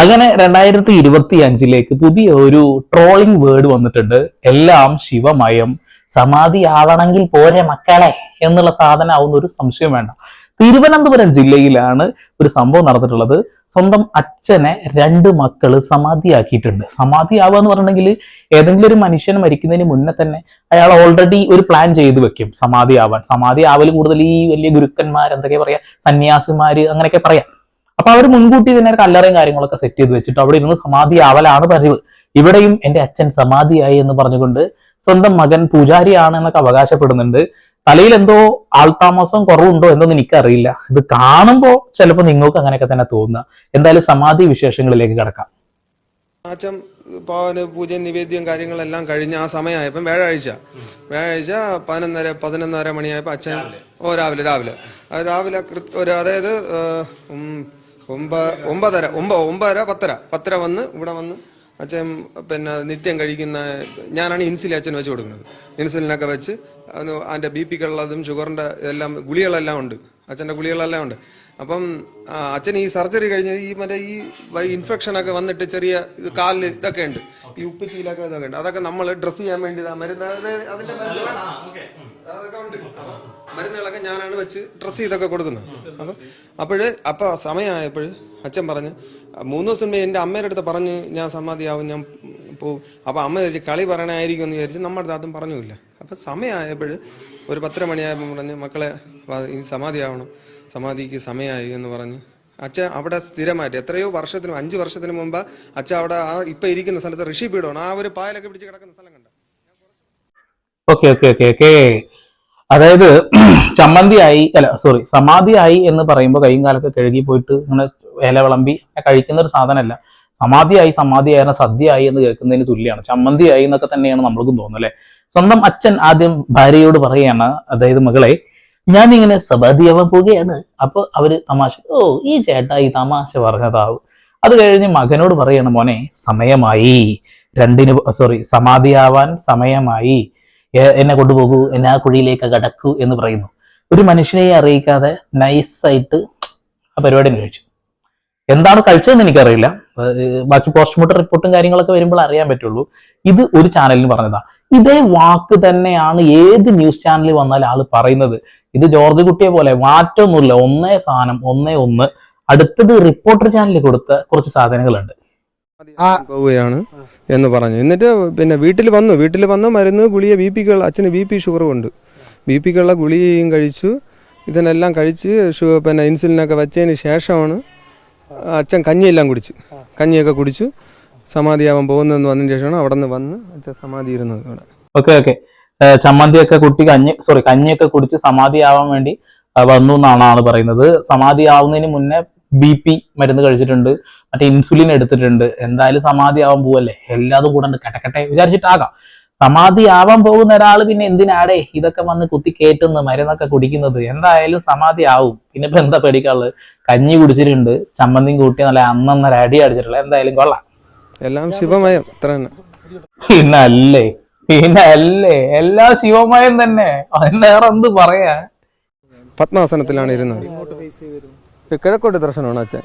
അങ്ങനെ രണ്ടായിരത്തി ഇരുപത്തി അഞ്ചിലേക്ക് പുതിയ ഒരു ട്രോളിംഗ് വേർഡ് വന്നിട്ടുണ്ട്. എല്ലാം ശിവമയം സമാധി ആവണമെങ്കിൽ പോരെ മക്കളെ എന്നുള്ള സാധനം ആവുന്ന ഒരു സംശയം വേണ്ട. തിരുവനന്തപുരം ജില്ലയിലാണ് ഒരു സംഭവം നടന്നിട്ടുള്ളത്. സ്വന്തം അച്ഛനെ രണ്ട് മക്കൾ സമാധിയാക്കിയിട്ടുണ്ട്. സമാധിയാവുക എന്ന് പറഞ്ഞിട്ടുണ്ടെങ്കിൽ ഏതെങ്കിലും ഒരു മനുഷ്യൻ മരിക്കുന്നതിന് മുന്നേ തന്നെ അയാൾ ഓൾറെഡി ഒരു പ്ലാൻ ചെയ്ത് വെക്കും. സമാധി ആവാൻ സമാധി ആവൽ കൂടുതൽ ഈ വലിയ ഗുരുക്കന്മാർ എന്തൊക്കെ പറയാ സന്യാസിമാര് അങ്ങനെയൊക്കെ പറയാം. അപ്പൊ അവർ മുൻകൂട്ടി തന്നെ കല്ലറയും കാര്യങ്ങളൊക്കെ സെറ്റ് ചെയ്ത് വെച്ചിട്ട് അവിടെ ഇരുന്ന് സമാധി ആവലാണ് പതിവ്. ഇവിടെയും എന്റെ അച്ഛൻ സമാധിയായി എന്ന് പറഞ്ഞുകൊണ്ട് സ്വന്തം മകൻ പൂജാരിയാണ് എന്നൊക്കെ അവകാശപ്പെടുന്നുണ്ട്. തലയിൽ എന്തോ ആൾതാമസം കുറവുണ്ടോ എന്നൊന്നും എനിക്കറിയില്ല. ഇത് കാണുമ്പോൾ ചിലപ്പോൾ നിങ്ങൾക്ക് അങ്ങനെയൊക്കെ തന്നെ തോന്നുക. എന്തായാലും സമാധി വിശേഷങ്ങളിലേക്ക് കിടക്കാം. അച്ഛൻ പാവന് പൂജയും നിവേദ്യം കാര്യങ്ങളെല്ലാം കഴിഞ്ഞ ആ സമയമായപ്പം വ്യാഴാഴ്ച. വ്യാഴാഴ്ച പതിനൊന്നര പതിനൊന്നര മണിയായപ്പോൾ അച്ഛൻ ഓ രാവിലെ രാവിലെ. ആ രാവിലെ ഒരു അതായത് ഒമ്പ ഒമ്പതര ഒമ്പ ഒമ്പതര പത്തര. പത്തര വന്ന് ഇവിടെ വന്ന് അച്ഛൻ പിന്നെ നിത്യം കഴിക്കുന്ന ഞാനാണ് ഇൻസുലിൻ അച്ഛൻ വെച്ച് കൊടുക്കുന്നത്. ഇൻസുലിനൊക്കെ വെച്ച് അത് അതിന്റെ ബി പിക്കുള്ളതും ഷുഗറിന്റെ എല്ലാം ഗുളികളെല്ലാം ഉണ്ട്. അച്ഛന്റെ ഗുളികളെല്ലാം ഉണ്ട്. അപ്പം അച്ഛൻ ഈ സർജറി കഴിഞ്ഞ് ഈ മറ്റേ ഈ ഇൻഫെക്ഷൻ ഒക്കെ വന്നിട്ട് ചെറിയ ഇത് കാലിൽ ഇതൊക്കെ ഉണ്ട്. ഈ ഉപ്പിച്ചിയിലൊക്കെ ഇതൊക്കെ ഉണ്ട്. അതൊക്കെ നമ്മൾ ഡ്രസ്സ് ചെയ്യാൻ വേണ്ടി മരുന്ന് അതിന്റെ അതൊക്കെ ഉണ്ട്. മരുന്നുകളൊക്കെ ഞാനാണ് വെച്ച് ഡ്രസ്സ് ചെയ്തൊക്കെ കൊടുക്കുന്നത്. അപ്പം അപ്പോഴ് അപ്പൊ സമയമായപ്പോൾ അച്ഛൻ പറഞ്ഞ് മൂന്ന് ദിവസം മുമ്പേ എന്റെ അമ്മയുടെ അടുത്ത് പറഞ്ഞു ഞാൻ സമാധിയാവും ഞാൻ പോവും അപ്പോൾ അമ്മ വിചാരിച്ച് കളി പറയണായിരിക്കും എന്ന് വിചാരിച്ച് നമ്മുടെ താത്തും പറഞ്ഞില്ല അപ്പം സമയമായപ്പോൾ ഒരു പത്തര മണിയായപ്പോൾ പറഞ്ഞ് മക്കളെ ഇനി ആവണം സമാധിക്ക് സമയമായി എന്ന് പറഞ്ഞ് അച്ഛൻ അവിടെ സ്ഥിരമായിട്ട് എത്രയോ വർഷത്തിന് അഞ്ച് വർഷത്തിന് മുമ്പ് അച്ഛൻ അവിടെ ആ ഇപ്പൊ ഇരിക്കുന്ന സ്ഥലത്ത് ഋഷി പീഠമാണ്. ആ ഒരു പായലൊക്കെ പിടിച്ച് കിടക്കുന്ന സ്ഥലം കണ്ട? Okay okay okay okay. അതായത് ചമ്മന്തിയായി അല്ല സോറി സമാധിയായി എന്ന് പറയുമ്പോൾ കൈയും കാലൊക്കെ കഴുകി പോയിട്ട് ഇങ്ങനെ ഇല വിളമ്പി കഴിക്കുന്ന ഒരു സാധനമല്ല. സമാധിയായി സമാധിയായിരുന്ന സദ്യയായി എന്ന് കേൾക്കുന്നതിന് തുല്യമാണ് ചമ്മന്തിയായി എന്നൊക്കെ തന്നെയാണ് നമ്മൾക്കും തോന്നുന്നത് അല്ലെ? സ്വന്തം അച്ഛൻ ആദ്യം ഭാര്യയോട് പറയുകയാണ് അതായത് മകളെ ഞാൻ ഇങ്ങനെ സമാധിയാവാൻ പോവുകയാണ്. അപ്പൊ അവർ തമാശ ഓ ഈ ചേട്ടാ ഈ തമാശ പറഞ്ഞതാവും. അത് കഴിഞ്ഞ് മകനോട് പറയണം മോനെ സമയമായി. രണ്ടിന് സോറി സമാധിയാവാൻ സമയമായി. എന്നെ കൊണ്ടുപോകൂ എന്നെ ആ കുഴിയിലേക്ക് കടക്കൂ എന്ന് പറയുന്നു. ഒരു മനുഷ്യനെ അറിയിക്കാതെ നൈസായിട്ട് ആ പരിപാടി കഴിച്ചു എന്താണ് കഴിച്ചതെന്ന് എനിക്കറിയില്ല. ബാക്കി പോസ്റ്റ്മോർട്ടം റിപ്പോർട്ടും കാര്യങ്ങളൊക്കെ വരുമ്പോൾ അറിയാൻ പറ്റുള്ളൂ. ഇത് ഒരു ചാനലിന് പറഞ്ഞതാ. ഇതേ വാക്ക് തന്നെയാണ് ഏത് ന്യൂസ് ചാനലിൽ വന്നാൽ ആൾ പറയുന്നത്. ഇത് ജോർജ് കുട്ടിയെ പോലെ മാറ്റമൊന്നുമില്ല ഒന്നേ സാധനം ഒന്നേ ഒന്ന്. അടുത്തത് റിപ്പോർട്ടർ ചാനലിൽ കൊടുത്ത കുറച്ച് സാധനങ്ങളുണ്ട്. പോവുകയാണ് എന്ന് പറഞ്ഞു. എന്നിട്ട് പിന്നെ വീട്ടിൽ വന്നു. വീട്ടിൽ വന്ന് മരുന്ന് ഗുളിയെ ബി പിക്ക് അച്ഛന് ബി പി ഷുഗറും ഉണ്ട്. ബി പിക്കുള്ള ഗുളികയും കഴിച്ചു. ഇതിനെല്ലാം കഴിച്ച് ഷു പിന്നെ ഇൻസുലിനൊക്കെ വെച്ചതിന് ശേഷമാണ് അച്ഛൻ കഞ്ഞിയെല്ലാം കുടിച്ച്. കഞ്ഞിയൊക്കെ കുടിച്ചു സമാധിയാവാൻ പോകുന്നതെന്ന് വന്നതിന് ശേഷമാണ് അവിടെ നിന്ന് വന്ന് അച്ഛൻ സമാധി ഇരുന്നത് അവിടെ. Okay okay. ചമ്മന്തിയൊക്കെ കുട്ടി കഞ്ഞി സോറി കഞ്ഞിയൊക്കെ കുടിച്ച് സമാധിയാവാൻ വേണ്ടി വന്നു എന്നാണ് ആണ് പറയുന്നത്. സമാധി ആവുന്നതിന് മുന്നേ ബി പി മരുന്ന് കഴിച്ചിട്ടുണ്ട് മറ്റേ ഇൻസുലിൻ എടുത്തിട്ടുണ്ട്. എന്തായാലും സമാധിയാവാൻ ആവാൻ പോവല്ലേ? എല്ലാതും കൂടെ കെട്ടക്കെട്ടെ വിചാരിച്ചിട്ടാകാം. സമാധി ആവാൻ പോകുന്ന ഒരാൾ പിന്നെ എന്തിനാടേ? ഇതൊക്കെ വന്ന് കുത്തി കയറ്റുന്ന മരുന്നൊക്കെ കുടിക്കുന്നത്. എന്തായാലും സമാധി ആവും പിന്നെ ഇപ്പൊ എന്താ പേടിക്കാനുള്ളത്? കഞ്ഞി കുടിച്ചിട്ടുണ്ട് ചമ്മന്തിയും കൂട്ടി നല്ല അന്നന്നര അടി അടിച്ചിട്ടുള്ള. എന്തായാലും കൊള്ളാം. എല്ലാം ശിവമയം പിന്നല്ലേ പിന്നല്ലേ എല്ലാം ശിവമയം തന്നെ. അതിനേറെ എന്ത് പറയാ? പത്മാസനത്തിലാണ് ഇരുന്നത്. കിഴക്കോട്ട് ദർശനമാണ് അച്ഛൻ?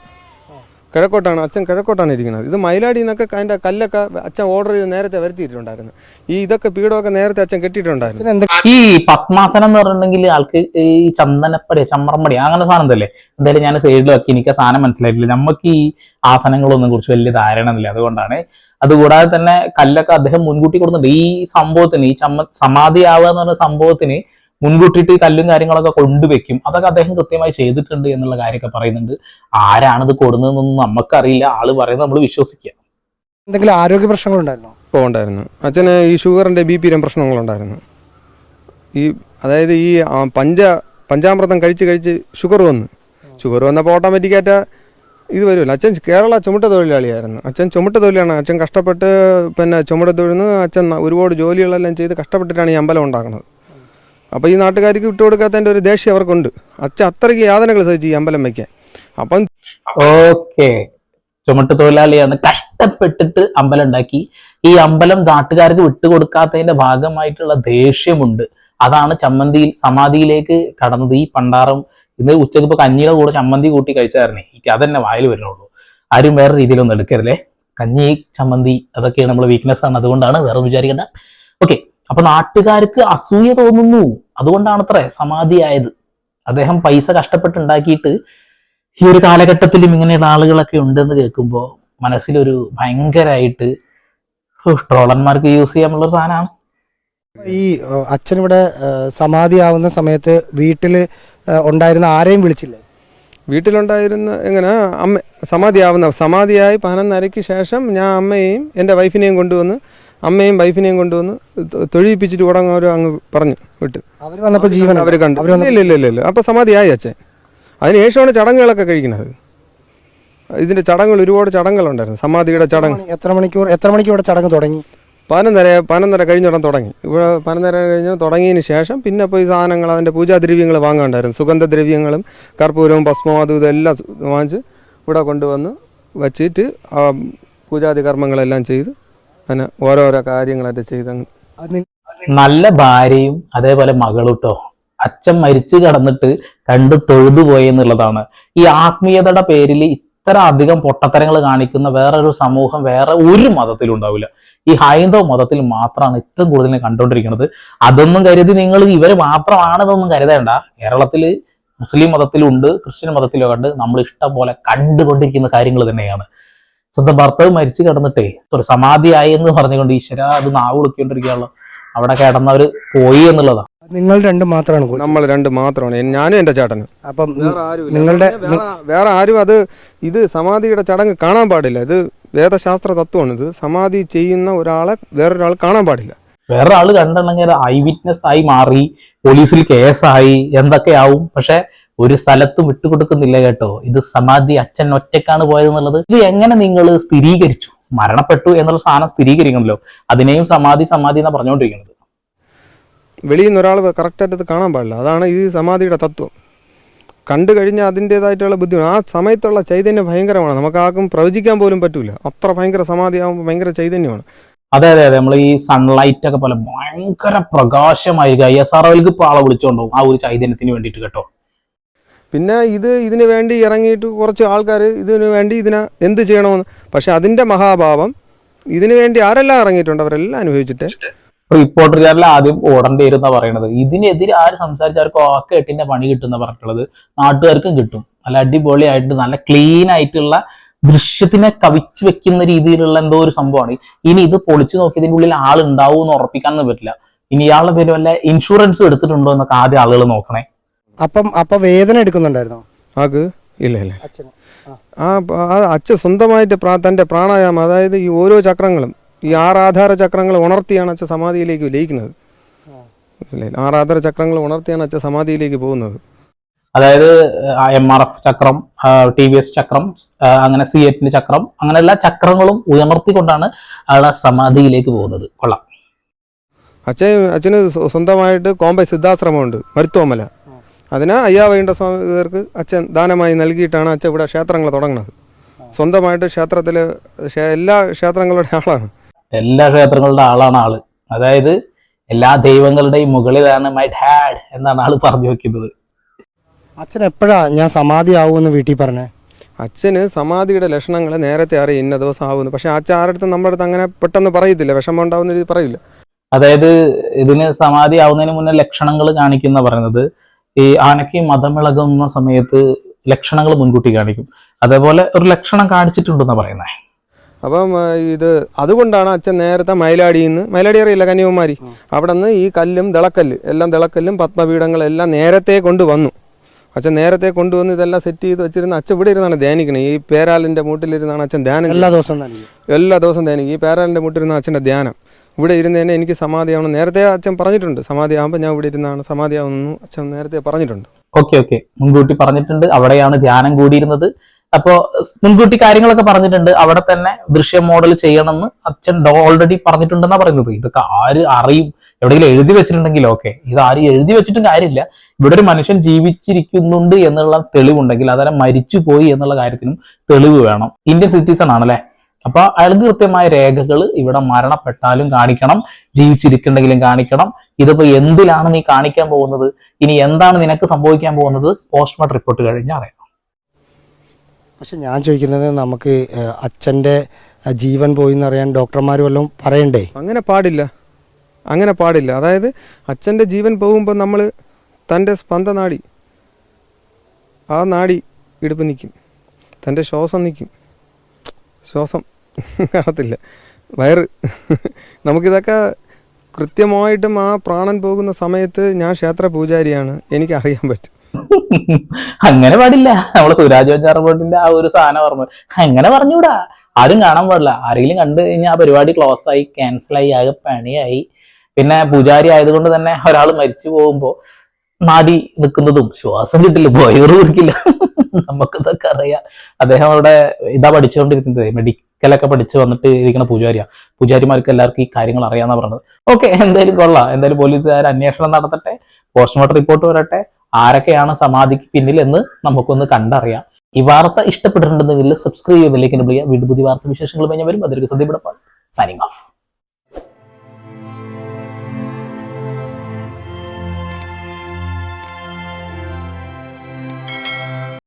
കിഴക്കോട്ടാണ് അച്ഛൻ കിഴക്കോട്ടാണ് ഇരിക്കുന്നത്. ഇത് മയിലാടി നിന്നൊക്കെ അതിന്റെ കല്ലൊക്കെ അച്ഛൻ ഓർഡർ ചെയ്ത് നേരത്തെ വരുത്തിയിട്ടുണ്ടായിരുന്നു. ഈ ഇതൊക്കെ പീഡമൊക്കെ നേരത്തെ അച്ഛൻ കെട്ടിയിട്ടുണ്ടായിരുന്നു. ഈ പത്മാസനം എന്ന് പറഞ്ഞിട്ടുണ്ടെങ്കിൽ ആൾക്ക് ഈ ചന്ദനപ്പടി ചമ്രമ്പടി അങ്ങനെ സാധനം അല്ലേ എന്തായാലും ഞാൻ സൈഡിൽ വെക്കി എനിക്ക് ആ സാധനം മനസ്സിലായിട്ടില്ല. നമുക്ക് ഈ ആസനങ്ങളൊന്നും കുറിച്ച് വലിയ ധാരണ ഇല്ല അതുകൊണ്ടാണ് അതുകൂടാതെ തന്നെ കല്ലൊക്കെ അദ്ദേഹം മുൻകൂട്ടി കൊടുക്കുന്നുണ്ട് ഈ സംഭവത്തിന് ഈ ചമ്മ സമാധിയാവുക എന്ന് പറഞ്ഞ സംഭവത്തിന് മുൻകൂട്ടിയിട്ട് ഈ കല്ലും കാര്യങ്ങളൊക്കെ കൊണ്ടുവെക്കും. അതൊക്കെ അദ്ദേഹം കൃത്യമായി ചെയ്തിട്ടുണ്ട് എന്നുള്ള കാര്യമൊക്കെ പറയുന്നുണ്ട്. ആരാണിത് കൊടുന്നതെന്നൊന്നും നമുക്കറിയില്ല. ആൾ പറയുന്നത് നമ്മൾ വിശ്വസിക്കുക. എന്തെങ്കിലും ആരോഗ്യ പ്രശ്നങ്ങളുണ്ടായിരുന്നോ? ഇപ്പോൾ ഉണ്ടായിരുന്നു. അച്ഛന് ഈ ഷുഗറിന്റെ ബി പിയിലും പ്രശ്നങ്ങളുണ്ടായിരുന്നു. ഈ അതായത് ഈ ആ, പഞ്ച പഞ്ചാമൃതം കഴിച്ച് കഴിച്ച് ഷുഗർ വന്നു. ഷുഗർ വന്നപ്പോൾ ഓട്ടോമാറ്റിക്കായിട്ട് ഇത് വരുമല്ലോ. അച്ഛൻ കേരള ചുമട്ട തൊഴിലാളിയായിരുന്നു. അച്ഛൻ ചുമട്ട തൊഴിലാണ്. അച്ഛൻ കഷ്ടപ്പെട്ട് പിന്നെ ചുമട തൊഴിൽ നിന്ന് അച്ഛൻ ന- ഒരുപാട് ജോലികളെല്ലാം ചെയ്ത് കഷ്ടപ്പെട്ടിട്ടാണ് ഈ അമ്പലം ഉണ്ടാക്കുന്നത്. അപ്പോൾ ഈ നാട്ടുകാർക്ക് വിട്ടുകൊടുക്കാത്തതിന്റെ ഒരു ദേഷ്യം അവർക്കുണ്ട്. അച്ഛ അത്രയ്ക്ക് യാതനകൾ സഹിച്ച് ഈ അമ്പലം വയ്ക്കാൻ. അപ്പം ഓക്കെ. ചുമട്ട് തൊഴിലാളിയാണ്. കഷ്ടപ്പെട്ടിട്ട് അമ്പലം ഉണ്ടാക്കി. ഈ അമ്പലം നാട്ടുകാർക്ക് വിട്ടുകൊടുക്കാത്തതിന്റെ ഭാഗമായിട്ടുള്ള ദേഷ്യമുണ്ട്. അതാണ് ചമ്മന്തിയിൽ സമാധിയിലേക്ക് കടന്നത്. ഈ പണ്ടാറം ഇന്ന് ഉച്ചയ്ക്ക് ഇപ്പൊ കഞ്ഞിയുടെ കൂടെ ചമ്മന്തി കൂട്ടി കഴിച്ചായിരുന്നേ. എനിക്ക് അതന്നെ വായിൽ വരുന്നുള്ളൂ. ആരും വേറെ രീതിയിലൊന്നും എടുക്കരുതേ. കഞ്ഞി ചമ്മന്തി അതൊക്കെയാണ് നമ്മളെ വീക്ക്നെസ് ആണ്. അതുകൊണ്ടാണ് വേറെ വിചാരിക്കേണ്ട വിചാരിക്കണ്ട. ഓക്കെ അപ്പൊ നാട്ടുകാർക്ക് അസൂയ തോന്നുന്നു. അതുകൊണ്ടാണ് അത്രേ സമാധിയായത്. അദ്ദേഹം പൈസ കഷ്ടപ്പെട്ടുണ്ടാക്കിയിട്ട് ഈ ഒരു കാലഘട്ടത്തിലും ഇങ്ങനെയുള്ള ആളുകളൊക്കെ ഉണ്ടെന്ന് കേൾക്കുമ്പോൾ മനസ്സിലൊരു ഭയങ്കരമായിട്ട് ട്രോളന്മാർക്ക് യൂസ് ചെയ്യാനുള്ള ഒരു സാധനമാണ്. ഈ അച്ഛൻ ഇവിടെ സമാധി സമാധിയാവുന്ന സമയത്ത് വീട്ടിൽ ഉണ്ടായിരുന്ന ആരെയും വിളിച്ചില്ലേ? വീട്ടിലുണ്ടായിരുന്ന എങ്ങനെ? അമ്മ സമാധിയാവുന്ന സമാധിയായി പതിനൊന്നരയ്ക്ക് ശേഷം ഞാൻ അമ്മയെയും എന്റെ വൈഫിനെയും കൊണ്ടുവന്ന് അമ്മയും വൈഫിനെയും കൊണ്ടുവന്ന് തൊഴിപ്പിച്ചിട്ട് തൊഴിയിപ്പിച്ചിട്ട് അവർ അങ്ങ് പറഞ്ഞു വിട്ട്. അവർ വന്നപ്പോൾ ജീവൻ അവർ കണ്ടു. അവർ ഇല്ല ഇല്ല ഇല്ല ഇല്ല. അപ്പൊ സമാധിയായി അച്ഛൻ. അതിനുശേഷമാണ് ചടങ്ങുകളൊക്കെ കഴിക്കുന്നത്. ഇതിന്റെ ചടങ്ങുകൾ ഒരുപാട് ചടങ്ങുകളുണ്ടായിരുന്നു. സമാധിയുടെ ചടങ്ങ്. എത്ര മണിക്കൂർ എത്ര മണിക്കൂർ ഇവിടെ ചടങ്ങ് തുടങ്ങി? പതിനൊന്നര പതിനൊന്നര കഴിഞ്ഞിടം തുടങ്ങി. ഇവിടെ പതിനൊന്നര കഴിഞ്ഞ് തുടങ്ങിയതിന് ശേഷം പിന്നെ പോയി ഈ സാധനങ്ങൾ അതിന്റെ പൂജാദ്രവ്യങ്ങൾ വാങ്ങാണ്ടായിരുന്നു. സുഗന്ധദ്രവ്യങ്ങളും കർപ്പൂരവും ഭസ്മവും അതും ഇതെല്ലാം വാങ്ങിച്ച് ഇവിടെ കൊണ്ടുവന്ന് വച്ചിട്ട് ആ പൂജാതി കർമ്മങ്ങളെല്ലാം ചെയ്ത് അങ്ങനെ ഓരോരോ കാര്യങ്ങളായിട്ട് ചെയ്ത് അങ്ങ് നല്ല ഭാര്യയും അതേപോലെ മകളും ട്ടോ. അച്ഛൻ മരിച്ചു കടന്നിട്ട് കണ്ട് തൊഴുതു പോയി എന്നുള്ളതാണ്. ഈ ആത്മീയതയുടെ പേരിൽ ഇത്ര അധികം പൊട്ടത്തരങ്ങൾ കാണിക്കുന്ന വേറെ ഒരു സമൂഹം വേറെ ഒരു മതത്തിലും ഉണ്ടാവില്ല. ഈ ഹൈന്ദവ മതത്തിൽ മാത്രമാണ് ഏറ്റവും കൂടുതൽ കണ്ടുകൊണ്ടിരിക്കുന്നത്. അതൊന്നും കരുതി നിങ്ങൾ ഇവർ മാത്രമാണെന്നൊന്നും കരുതേണ്ട. കേരളത്തിൽ മുസ്ലിം മതത്തിലുണ്ട് ക്രിസ്ത്യൻ മതത്തിലും കണ്ട് നമ്മൾ ഇഷ്ടം പോലെ കണ്ടുകൊണ്ടിരിക്കുന്ന കാര്യങ്ങൾ തന്നെയാണ്. സ്വന്തം ഭർത്താവ് മരിച്ചു കിടന്നിട്ടേ. സോറി സമാധിയായി എന്ന് പറഞ്ഞുകൊണ്ട് ഈശ്വര അത് നാവ് വിളിക്കൊണ്ടിരിക്കുകയുള്ളൂ അവിടെ കിടന്നവര് പോയി എന്നുള്ളതാണ് നിങ്ങൾ രണ്ടും മാത്രമാണ് നമ്മൾ രണ്ട് മാത്രമാണ്. ഞാനും എന്റെ ചേട്ടനും. അപ്പം ആരും ഇല്ല. നിങ്ങളുടെ വേറെ വേറെ ആരും അത് ഇത് സമാധിയുടെ ചടങ്ങ് കാണാൻ പാടില്ല. ഇത് വേദശാസ്ത്ര തത്വമാണ്. ഇത് സമാധി ചെയ്യുന്ന ഒരാളെ വേറൊരാൾ കാണാൻ പാടില്ല. വേറെ ആൾ കണ്ടിട്ടുണ്ടെങ്കിൽ ഐ വിറ്റ്നസ് ആയി മാറി പോലീസിൽ കേസായി എന്തൊക്കെയാവും. പക്ഷെ ഒരു സ്ഥലത്തും വിട്ടുകൊടുക്കുന്നില്ല കേട്ടോ. ഇത് സമാധി അച്ഛൻ ഒറ്റക്കാണ് പോയതെന്നുള്ളത്. ഇത് എങ്ങനെ നിങ്ങൾ സ്ഥിരീകരിച്ചു? മരണപ്പെട്ടു എന്നുള്ള സാധനം സ്ഥിരീകരിക്കണമല്ലോ. അതിനെയും സമാധി സമാധി എന്നാ പറഞ്ഞുകൊണ്ടിരിക്കുന്നത്. വെളിയിൽ നിന്ന് ഒരാൾ കറക്റ്റായിട്ട് കാണാൻ പാടില്ല. അതാണ് ഈ സമാധിയുടെ തത്വം. കണ്ടു കഴിഞ്ഞാൽ അതിന്റെതായിട്ടുള്ള ബുദ്ധിമുട്ട് ആ സമയത്തുള്ള ചൈതന്യം ഭയങ്കരമാണ്. നമുക്ക് ആർക്കും പ്രവചിക്കാൻ പോലും പറ്റൂല. അത്ര ഭയങ്കര സമാധി സമാധിയാകുമ്പോൾ ഭയങ്കര ചൈതന്യമാണ്. അതെ അതെ അതെ. നമ്മൾ ഈ സൺലൈറ്റ് ഒക്കെ പോലെ ഭയങ്കര പ്രകാശമായിരിക്കും. ഐ എസ് ആർ ഇപ്പോൾ ആളെ വിളിച്ചുകൊണ്ടുപോകും ആ ഒരു ചൈതന്യത്തിന് വേണ്ടിയിട്ട് കേട്ടോ. പിന്നെ ഇത് ഇതിന് വേണ്ടി ഇറങ്ങിയിട്ട് കുറച്ച് ആൾക്കാർ ഇതിന് വേണ്ടി ഇതിനെ എന്ത് ചെയ്യണമെന്ന്. പക്ഷെ അതിന്റെ മഹാഭാവം ഇതിനു വേണ്ടി ആരെല്ലാം ഇറങ്ങിയിട്ടുണ്ട്? അവരെല്ലാം അനുഭവിച്ചിട്ട്. റിപ്പോർട്ടർകാരിൽ ആദ്യം ഓടേണ്ടി വരുന്ന പറയണത്. ഇതിനെതിരെ ആര് സംസാരിച്ചാർക്കും ഒക്കെ എട്ടിന്റെ പണി കിട്ടുന്ന പറഞ്ഞിട്ടുള്ളത്? നാട്ടുകാർക്കും കിട്ടും. നല്ല അടിപൊളിയായിട്ട് നല്ല ക്ലീൻ ആയിട്ടുള്ള ദൃശ്യത്തിനെ കവിച്ചു വെക്കുന്ന രീതിയിലുള്ള എന്തോ ഒരു സംഭവമാണ്. ഇനി ഇത് പൊളിച്ചു നോക്കിയതിന്റെ ഉള്ളിൽ ആൾ ഉണ്ടാവും എന്ന് ഉറപ്പിക്കാനൊന്നും പറ്റില്ല. ഇനി ഇയാളുടെ പേര് വല്ല ഇൻഷുറൻസ് എടുത്തിട്ടുണ്ടോ എന്നൊക്കെ ആദ്യം ആളുകൾ നോക്കണേ. അപ്പം അപ്പൊ വേദന എടുക്കുന്നുണ്ടായിരുന്നോ? ആക്ക്? ഇല്ല ഇല്ല. അച്ഛന്. ആ. അച്ഛൻ സ്വന്തമായിട്ട് പ്രാ തന്റെ പ്രാണായാമം അതായത് ഈ ഓരോ ചക്രങ്ങളും ഈ ആറാധാര ചക്രങ്ങൾ ഉണർത്തിയാണ് അച്ഛൻ സമാധിയിലേക്ക് ലയിക്കുന്നത്. മനസ്സിലായില്ലേ? ആറാധാര ചക്രങ്ങൾ ഉണർത്തിയാണ് അച്ഛൻ സമാധിയിലേക്ക് പോകുന്നത്. അതായത് എം ആർ എഫ് ചക്രം ടി വി എസ് ചക്രം അങ്ങനെ സി എറ്റിന്റെ ചക്രം അങ്ങനെ എല്ലാ ചക്രങ്ങളും ഉയർത്തിക്കൊണ്ടാണ് അയാൾ ആ സമാധിയിലേക്ക് പോകുന്നത്. കൊള്ളാം. അച്ഛൻ അച്ഛന് സ്വ- സ്വന്തമായിട്ട് കോമ്പെ സിദ്ധാശ്രമമുണ്ട് മരുത്തോമല അതിന് അയ്യാവൈണ്ട സ്വാമികർക്ക് അച്ഛൻ ദാനമായി നൽകിയിട്ടാണ് അച്ഛൻ ഇവിടെ ക്ഷേത്രങ്ങൾ തുടങ്ങുന്നത്. സ്വന്തമായിട്ട് ക്ഷേത്രത്തിൽ എല്ലാ ക്ഷേത്രങ്ങളുടെ ആളാണ്. എല്ലാ ക്ഷേത്രങ്ങളുടെ ആളാണ് ആൾ. അതായത് എല്ലാ ദൈവങ്ങളുടെയും മുകളിലാണ് മൈ ഡാഡ് എന്നാണ് ആൾ പറഞ്ഞു വെക്കുന്നത്. അച്ഛൻ എപ്പോഴാ ഞാൻ സമാധി ആവുമെന്ന് വീട്ടിൽ പറഞ്ഞേ? അച്ഛന് സമാധിയുടെ ലക്ഷണങ്ങൾ നേരത്തെ അറിയും ഇന്ന ദിവസം ആവുന്നു പക്ഷെ അച്ഛൻ ആരുടെ അടുത്ത് നമ്മുടെ അടുത്ത് അങ്ങനെ പെട്ടെന്ന് പറയത്തില്ല വിഷമം ഉണ്ടാവുന്ന രീതി പറയില്ല. അതായത് ഇതിന് സമാധി ആവുന്നതിന് മുന്നേ ലക്ഷണങ്ങൾ കാണിക്കുന്ന പറയുന്നത് ഈ ആനയ്ക്ക് മതമിളകുന്ന സമയത്ത് ലക്ഷണങ്ങൾ മുൻകൂട്ടി കാണിക്കും. അതേപോലെ ഒരു ലക്ഷണം കാണിച്ചിട്ടുണ്ടെന്ന് പറയുന്നത് അപ്പം ഇത് അതുകൊണ്ടാണ് അച്ഛൻ നേരത്തെ മയിലാടിയിൽ നിന്ന് മയിലാടി അറിയില്ല കന്യാകുമാരി. അവിടെ നിന്ന് ഈ കല്ലും തിളക്കല്ല് എല്ലാം തിളക്കല്ലും പത്മപീഠങ്ങളെല്ലാം നേരത്തെ കൊണ്ടുവന്നു. അച്ഛൻ നേരത്തെ കൊണ്ടുവന്ന് ഇതെല്ലാം സെറ്റ് ചെയ്ത് വെച്ചിരുന്ന അച്ഛൻ ഇവിടെ ഇരുന്നാണ് ധ്യാനിക്കുന്നത് ഈ പേരാലിന്റെ മൂട്ടിലിരുന്നാണ് അച്ഛൻ ധ്യാനം എല്ലാ ദിവസം നൽകി എല്ലാ ദിവസം ധ്യാനിക്കും. ഈ പേരാലിന്റെ മൂട്ടിലിരുന്ന അച്ഛന്റെ ധ്യാനം. ഇവിടെ ഇരുന്ന് തന്നെ എനിക്ക് സമാധിയാവണം. നേരത്തെ അച്ഛൻ പറഞ്ഞിട്ടുണ്ട് സമാധിയാകുമ്പോൾ ഞാൻ ഇവിടെ ഇരുന്നാണ് സമാധിയാവുന്നു അച്ഛൻ നേരത്തെ പറഞ്ഞിട്ടുണ്ട്. Okay okay. മുൻകൂട്ടി പറഞ്ഞിട്ടുണ്ട് അവിടെയാണ് ധ്യാനം കൂടിയിരുന്നത്. അപ്പോ മുൻകൂട്ടി കാര്യങ്ങളൊക്കെ പറഞ്ഞിട്ടുണ്ട്. അവിടെ തന്നെ ദൃശ്യ മോഡൽ ചെയ്യണമെന്ന് അച്ഛൻ ഓൾറെഡി പറഞ്ഞിട്ടുണ്ടെന്നാ പറയുന്നത്. ഇതൊക്കെ ആര് അറിയും? എവിടെയെങ്കിലും എഴുതി വെച്ചിട്ടുണ്ടെങ്കിൽ ഓക്കെ. ഇത് ആരും എഴുതി വെച്ചിട്ടും കാര്യമില്ല. ഇവിടെ ഒരു മനുഷ്യൻ ജീവിച്ചിരിക്കുന്നുണ്ട് എന്നുള്ള തെളിവുണ്ടെങ്കിൽ അതല്ല മരിച്ചു പോയി എന്നുള്ള കാര്യത്തിനും തെളിവ് വേണം. ഇന്ത്യൻ സിറ്റിസൺ ആണല്ലേ? അപ്പൊ അയാൾക്ക് കൃത്യമായ രേഖകൾ ഇവിടെ മരണപ്പെട്ടാലും കാണിക്കണം ജീവിച്ചിരിക്കുന്നുണ്ടെങ്കിലും കാണിക്കണം. ഇതിപ്പോ എന്തിലാണ് നീ കാണിക്കാൻ പോകുന്നത്? ഇനി എന്താണ് നിനക്ക് സംഭവിക്കാൻ പോകുന്നത്? പോസ്റ്റ്മോർട്ടം റിപ്പോർട്ട് കഴിഞ്ഞ് അറിയാം. പക്ഷെ ഞാൻ ചോദിക്കുന്നത് നമുക്ക് അച്ഛന്റെ അച്ഛന്റെ ജീവൻ പോയി എന്നറിയാൻ ഡോക്ടർമാർ വല്ലതും പറയണ്ടേ? അങ്ങനെ പാടില്ല. അങ്ങനെ പാടില്ല. അതായത് അച്ഛന്റെ ജീവൻ പോകുമ്പോൾ നമ്മൾ തന്റെ സ്പന്ദനാടി ആ നാടി ഇടുപ്പ് നിൽക്കും തന്റെ ശ്വാസം നിൽക്കും ശ്വാസം കാണത്തില്ല. വയറ് നമുക്കിതൊക്കെ കൃത്യമായിട്ടും ആ പ്രാണൻ പോകുന്ന സമയത്ത് ഞാൻ ക്ഷേത്ര പൂജാരിയാണ്. എനിക്ക് അറിയാൻ പറ്റും. അങ്ങനെ പാടില്ല. നമ്മൾ സുരാജ് വെഞ്ചാറബോട്ടിന്റെ ആ ഒരു സാധനം പറഞ്ഞു അങ്ങനെ പറഞ്ഞൂടാ ആരും കാണാൻ പാടില്ല. ആരെങ്കിലും കണ്ടു കഴിഞ്ഞാൽ ആ പരിപാടി ക്ലോസ് ആയി ക്യാൻസൽ ആയി ആകെ പണിയായി. പിന്നെ പൂജാരി ആയതുകൊണ്ട് തന്നെ ഒരാൾ മരിച്ചു പോകുമ്പോ നാടി നിൽക്കുന്നതും ശ്വാസം കിട്ടില്ല. വയറ് കുറിക്കില്ല നമുക്കിതൊക്കെ അറിയാം. അദ്ദേഹം അവിടെ ഇതാ പഠിച്ചുകൊണ്ടിരിക്കുന്നത്. മെഡിക്കലൊക്കെ പഠിച്ച് വന്നിട്ട് ഇരിക്കുന്ന പൂജാരിയാ. പൂജാരിമാർക്ക് എല്ലാവർക്കും ഈ കാര്യങ്ങൾ അറിയാന്നാ പറഞ്ഞത്. ഓക്കെ എന്തായാലും കൊള്ളാം. എന്തായാലും പോലീസുകാർ അന്വേഷണം നടത്തട്ടെ പോസ്റ്റ്മോർട്ടം റിപ്പോർട്ട് വരട്ടെ ആരൊക്കെയാണ് സമാധിക്ക് പിന്നിൽ എന്ന് നമുക്കൊന്ന് കണ്ടറിയാം. ഈ വാർത്ത ഇഷ്ടപ്പെട്ടിട്ടുണ്ടെങ്കിൽ സബ്സ്ക്രൈബ് ചെയ്ത് ലൈക്കിന് വിളിക്കുക. വീണ്ടും പുതിയ വാർത്ത വിശേഷങ്ങളുമായി ഞാൻ വരും. അതൊരു സദ്യപ്പെടപ്പാട് സൈനിങ് ഓഫ്